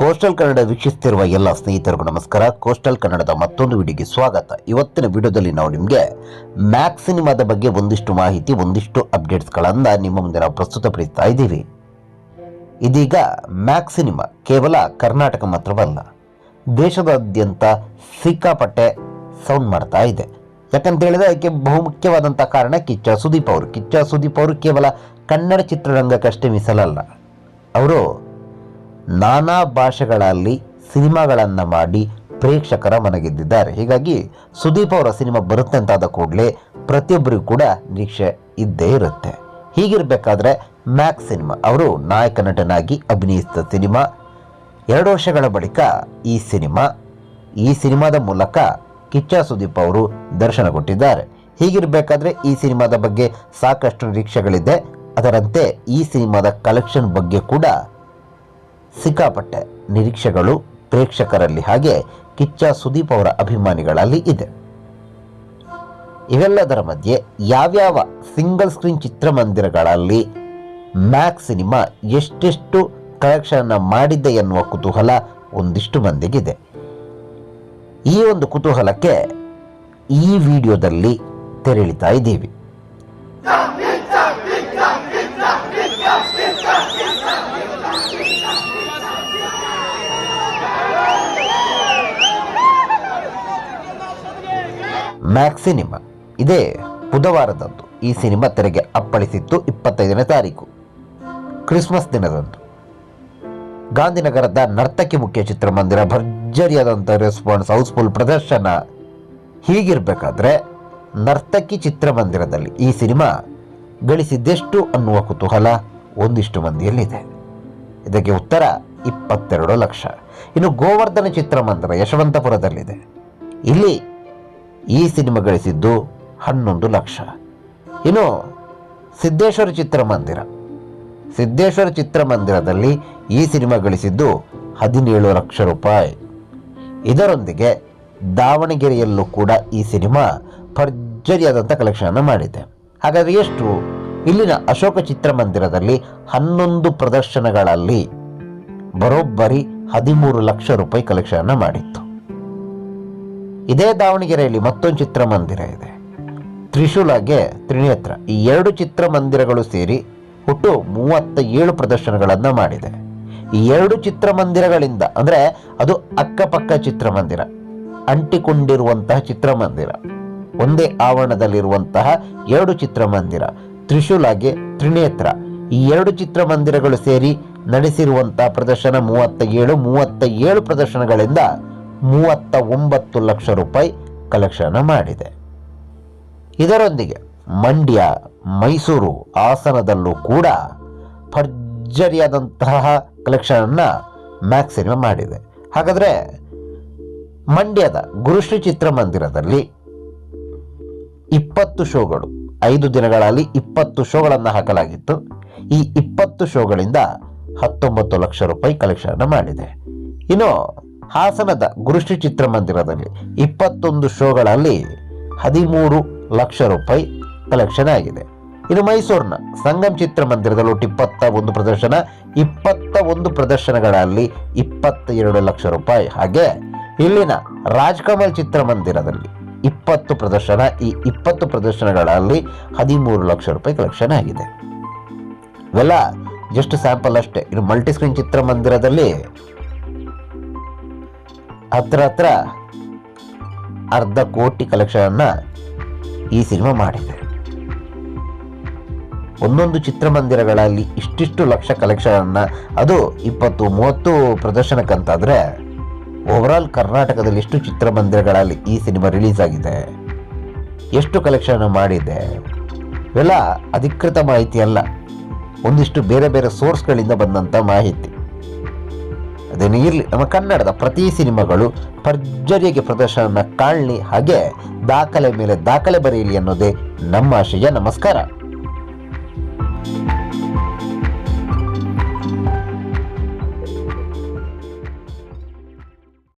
Coastal Kannada ವೀಕ್ಷಿಸ್ತಿರುವ ಎಲ್ಲ ಸ್ನೇಹಿತರಿಗೂ ನಮಸ್ಕಾರ. ಕೋಸ್ಟಲ್ ಕನ್ನಡದ ಮತ್ತೊಂದು ವಿಡಿಯೋಗೆ ಸ್ವಾಗತ. ಇವತ್ತಿನ ವಿಡಿಯೋದಲ್ಲಿ ನಾವು ನಿಮಗೆ ಮ್ಯಾಕ್ ಸಿನಿಮಾದ ಬಗ್ಗೆ ಒಂದಿಷ್ಟು ಮಾಹಿತಿ, ಒಂದಿಷ್ಟು ಅಪ್ಡೇಟ್ಸ್ಗಳನ್ನು ನಿಮ್ಮ ಮುಂದೆ ನಾವು ಪ್ರಸ್ತುತಪಡಿಸ್ತಾ ಇದ್ದೀವಿ. ಇದೀಗ ಮ್ಯಾಕ್ ಸಿನಿಮಾ ಕೇವಲ ಕರ್ನಾಟಕ ಮಾತ್ರವಲ್ಲ, ದೇಶದಾದ್ಯಂತ ಸಿಕ್ಕಾಪಟ್ಟೆ ಸೌಂಡ್ ಮಾಡ್ತಾ ಇದೆ. ಯಾಕಂತ ಹೇಳಿದ್ರೆ ಅದಕ್ಕೆ ಬಹುಮುಖ್ಯವಾದಂಥ ಕಾರಣ ಕಿಚ್ಚ ಸುದೀಪ್ ಅವರು. ಕಿಚ್ಚ ಸುದೀಪ್ ಅವರು ಕೇವಲ ಕನ್ನಡ ಚಿತ್ರರಂಗಕ್ಕಷ್ಟೇ ಮೀಸಲಲ್ಲ. ಅವರು ನಾನಾ ಭಾಷೆಗಳಲ್ಲಿ ಸಿನಿಮಾಗಳನ್ನು ಮಾಡಿ ಪ್ರೇಕ್ಷಕರ ಮನಗೆದ್ದಿದ್ದಾರೆ. ಹೀಗಾಗಿ ಸುದೀಪ್ ಅವರ ಸಿನಿಮಾ ಬರುತ್ತೆ ಅಂತಾದ ಕೂಡಲೇ ಪ್ರತಿಯೊಬ್ಬರಿಗೂ ಕೂಡ ನಿರೀಕ್ಷೆ ಇದ್ದೇ ಇರುತ್ತೆ. ಹೀಗಿರಬೇಕಾದ್ರೆ ಮ್ಯಾಕ್ ಸಿನಿಮಾ ಅವರು ನಾಯಕ ನಟನಾಗಿ ಅಭಿನಯಿಸಿದ ಸಿನಿಮಾ. ಎರಡು ವರ್ಷಗಳ ಬಳಿಕ ಈ ಸಿನಿಮಾ, ಈ ಸಿನಿಮಾದ ಮೂಲಕ ಕಿಚ್ಚ ಸುದೀಪ್ ಅವರು ದರ್ಶನ ಕೊಟ್ಟಿದ್ದಾರೆ. ಹೀಗಿರಬೇಕಾದ್ರೆ ಈ ಸಿನಿಮಾದ ಬಗ್ಗೆ ಸಾಕಷ್ಟು ನಿರೀಕ್ಷೆಗಳಿದೆ. ಅದರಂತೆ ಈ ಸಿನಿಮಾದ ಕಲೆಕ್ಷನ್ ಬಗ್ಗೆ ಕೂಡ ಸಿಕ್ಕಾಪಟ್ಟೆ ನಿರೀಕ್ಷೆಗಳು ಪ್ರೇಕ್ಷಕರಲ್ಲಿ ಹಾಗೆ ಕಿಚ್ಚ ಸುದೀಪ್ ಅವರ ಅಭಿಮಾನಿಗಳಲ್ಲಿ ಇದೆ. ಇವೆಲ್ಲದರ ಮಧ್ಯೆ ಯಾವ್ಯಾವ ಸಿಂಗಲ್ ಸ್ಕ್ರೀನ್ ಚಿತ್ರಮಂದಿರಗಳಲ್ಲಿ ಮ್ಯಾಕ್ ಸಿನಿಮಾ ಎಷ್ಟೆಷ್ಟು ಕಲೆಕ್ಷನ್ ಮಾಡಿದೆ ಎನ್ನುವ ಕುತೂಹಲ ಒಂದಿಷ್ಟು ಮಂದಿಗಿದೆ. ಈ ಒಂದು ಕುತೂಹಲಕ್ಕೆ ಈ ವಿಡಿಯೋದಲ್ಲಿ ತೆರಳಿತಾ ಇದ್ದೀವಿ. ಮ್ಯಾಕ್ ಸಿನಿಮಾ ಇದೇ ಬುಧವಾರದಂದು ಈ ಸಿನಿಮಾ ತೆರೆಗೆ ಅಪ್ಪಳಿಸಿತ್ತು ಇಪ್ಪತ್ತೈದನೇ ತಾರೀಕು. ಕ್ರಿಸ್ಮಸ್ ದಿನದಂದು. ಗಾಂಧಿನಗರದ ನರ್ತಕಿ ಮುಖ್ಯ ಚಿತ್ರಮಂದಿರ ಭರ್ಜರಿಯಾದಂಥ ರೆಸ್ಪಾನ್ಸ್ ಹೌಸ್ಫುಲ್ ಪ್ರದರ್ಶನ. ಹೀಗಿರಬೇಕಾದ್ರೆ ನರ್ತಕಿ ಚಿತ್ರಮಂದಿರದಲ್ಲಿ ಈ ಸಿನಿಮಾ ಗಳಿಸಿದ್ದೆಷ್ಟು ಅನ್ನುವ ಕುತೂಹಲ ಒಂದಿಷ್ಟು ಮಂದಿಯಲ್ಲಿದೆ. ಇದಕ್ಕೆ ಉತ್ತರ ಇಪ್ಪತ್ತೆರಡು ಲಕ್ಷ. ಇನ್ನು ಗೋವರ್ಧನ ಚಿತ್ರಮಂದಿರ ಯಶವಂತಪುರದಲ್ಲಿದೆ. ಇಲ್ಲಿ ಈ ಸಿನಿಮಾ ಗಳಿಸಿದ್ದು ಹನ್ನೊಂದು ಲಕ್ಷ. ಇನ್ನು ಸಿದ್ದೇಶ್ವರ ಚಿತ್ರಮಂದಿರ. ಸಿದ್ದೇಶ್ವರ ಚಿತ್ರಮಂದಿರದಲ್ಲಿ ಈ ಸಿನಿಮಾ ಗಳಿಸಿದ್ದು ಹದಿನೇಳು ಲಕ್ಷ ರೂಪಾಯಿ. ಇದರೊಂದಿಗೆ ದಾವಣಗೆರೆಯಲ್ಲೂ ಕೂಡ ಈ ಸಿನಿಮಾ ಭರ್ಜರಿಯಾದಂಥ ಕಲೆಕ್ಷನ್ ಮಾಡಿದೆ. ಹಾಗಾದರೆ ಎಷ್ಟು? ಇಲ್ಲಿನ ಅಶೋಕ ಚಿತ್ರಮಂದಿರದಲ್ಲಿ ಹನ್ನೊಂದು ಪ್ರದರ್ಶನಗಳಲ್ಲಿ ಬರೋಬ್ಬರಿ ಹದಿಮೂರು ಲಕ್ಷ ರೂಪಾಯಿ ಕಲೆಕ್ಷನ್ ಮಾಡಿತ್ತು. ಇದೇ ದಾವಣಗೆರೆಯಲ್ಲಿ ಮತ್ತೊಂದು ಚಿತ್ರಮಂದಿರ ಇದೆ. ತ್ರಿಶೂಲಗೆ ತ್ರಿನೇತ್ರ ಈ ಎರಡು ಚಿತ್ರಮಂದಿರಗಳು ಸೇರಿ ಒಟ್ಟು ಮೂವತ್ತ ಏಳು ಪ್ರದರ್ಶನಗಳನ್ನು ಮಾಡಿದೆ. ಈ ಎರಡು ಚಿತ್ರಮಂದಿರಗಳಿಂದ ಅಂದರೆ ಅದು ಅಕ್ಕಪಕ್ಕ ಚಿತ್ರಮಂದಿರ, ಅಂಟಿಕೊಂಡಿರುವಂತಹ ಚಿತ್ರಮಂದಿರ, ಒಂದೇ ಆವರಣದಲ್ಲಿರುವಂತಹ ಎರಡು ಚಿತ್ರಮಂದಿರ, ತ್ರಿಶೂಲಾಗೆ ತ್ರಿನೇತ್ರ ಈ ಎರಡು ಚಿತ್ರಮಂದಿರಗಳು ಸೇರಿ ನಡೆಸಿರುವಂತಹ ಪ್ರದರ್ಶನ ಮೂವತ್ತ ಏಳು ಮೂವತ್ತ ಏಳು ಪ್ರದರ್ಶನಗಳಿಂದ ಮೂವತ್ತ ಒಂಬತ್ತು ಲಕ್ಷ ರೂಪಾಯಿ ಕಲೆಕ್ಷನ್ ಮಾಡಿದೆ. ಇದರೊಂದಿಗೆ ಮಂಡ್ಯ, ಮೈಸೂರು ಹಾಸನದಲ್ಲೂ ಕೂಡ ಭರ್ಜರಿಯಾದಂತಹ ಕಲೆಕ್ಷನನ್ನು ಮ್ಯಾಕ್ಸ್ ಮಾಡಿದೆ. ಹಾಗಾದರೆ ಮಂಡ್ಯದ ಗುರುಶ್ರೀ ಚಿತ್ರಮಂದಿರದಲ್ಲಿ ಇಪ್ಪತ್ತು ಶೋಗಳು, ಐದು ದಿನಗಳಲ್ಲಿ ಇಪ್ಪತ್ತು ಶೋಗಳನ್ನು ಹಾಕಲಾಗಿತ್ತು. ಈ ಇಪ್ಪತ್ತು ಶೋಗಳಿಂದ ಹತ್ತೊಂಬತ್ತು ಲಕ್ಷ ರೂಪಾಯಿ ಕಲೆಕ್ಷನ್ ಮಾಡಿದೆ. ಇನ್ನು ಹಾಸನದ ಗುರುಶ್ರೀ ಚಿತ್ರಮಂದಿರದಲ್ಲಿ ಇಪ್ಪತ್ತೊಂದು ಶೋಗಳಲ್ಲಿ ಹದಿಮೂರು ಲಕ್ಷ ರೂಪಾಯಿ ಕಲೆಕ್ಷನ್ ಆಗಿದೆ. ಇನ್ನು ಮೈಸೂರಿನ ಸಂಗಮ್ ಚಿತ್ರಮಂದಿರದಲ್ಲಿ ಒಟ್ಟು ಇಪ್ಪತ್ತ ಒಂದು ಪ್ರದರ್ಶನ, ಇಪ್ಪತ್ತ ಒಂದು ಪ್ರದರ್ಶನಗಳಲ್ಲಿ ಇಪ್ಪತ್ತ ಎರಡು ಲಕ್ಷ ರೂಪಾಯಿ. ಹಾಗೆ ಇಲ್ಲಿನ ರಾಜ್ಕಮಲ್ ಚಿತ್ರಮಂದಿರದಲ್ಲಿ ಇಪ್ಪತ್ತು ಪ್ರದರ್ಶನ, ಈ ಇಪ್ಪತ್ತು ಪ್ರದರ್ಶನಗಳಲ್ಲಿ ಹದಿಮೂರು ಲಕ್ಷ ರೂಪಾಯಿ ಕಲೆಕ್ಷನ್ ಆಗಿದೆ. ಇವೆಲ್ಲ ಜಸ್ಟ್ ಸ್ಯಾಂಪಲ್ ಅಷ್ಟೇ. ಇನ್ನು ಮಲ್ಟಿಸ್ಕ್ರೀನ್ ಚಿತ್ರಮಂದಿರದಲ್ಲಿ ಹತ್ರ ಹತ್ರ ಅರ್ಧ ಕೋಟಿ ಕಲೆಕ್ಷನ್ ಈ ಸಿನಿಮಾ ಮಾಡಿದೆ. ಒಂದೊಂದು ಚಿತ್ರಮಂದಿರಗಳಲ್ಲಿ ಇಷ್ಟಿಷ್ಟು ಲಕ್ಷ ಕಲೆಕ್ಷನ್ ಅದು ಇಪ್ಪತ್ತು, ಮೂವತ್ತು ಪ್ರದರ್ಶನಕ್ಕಂತಾದರೆ ಓವರಾಲ್ ಕರ್ನಾಟಕದಲ್ಲಿ ಎಷ್ಟು ಚಿತ್ರಮಂದಿರಗಳಲ್ಲಿ ಈ ಸಿನಿಮಾ ರಿಲೀಸ್ ಆಗಿದೆ. ಎಷ್ಟು ಕಲೆಕ್ಷನ್ ಮಾಡಿದೆ? ಇವೆಲ್ಲ ಅಧಿಕೃತ ಮಾಹಿತಿ ಅಲ್ಲ, ಒಂದಿಷ್ಟು ಬೇರೆ ಬೇರೆ ಸೋರ್ಸ್ಗಳಿಂದ ಬಂದಂಥ ಮಾಹಿತಿ. ಅದೇನು ಇರಲಿ ನಮ್ಮ ಕನ್ನಡದ ಪ್ರತಿ ಸಿನಿಮಾಗಳು ಭರ್ಜರಿಯಾಗಿ ಪ್ರದರ್ಶನ ಕಾಣಲಿ ಹಾಗೆ ದಾಖಲೆ ಮೇಲೆ ದಾಖಲೆ ಬರೆಯಲಿ ಅನ್ನೋದೇ ನಮ್ಮ ಆಶಯ. ನಮಸ್ಕಾರ.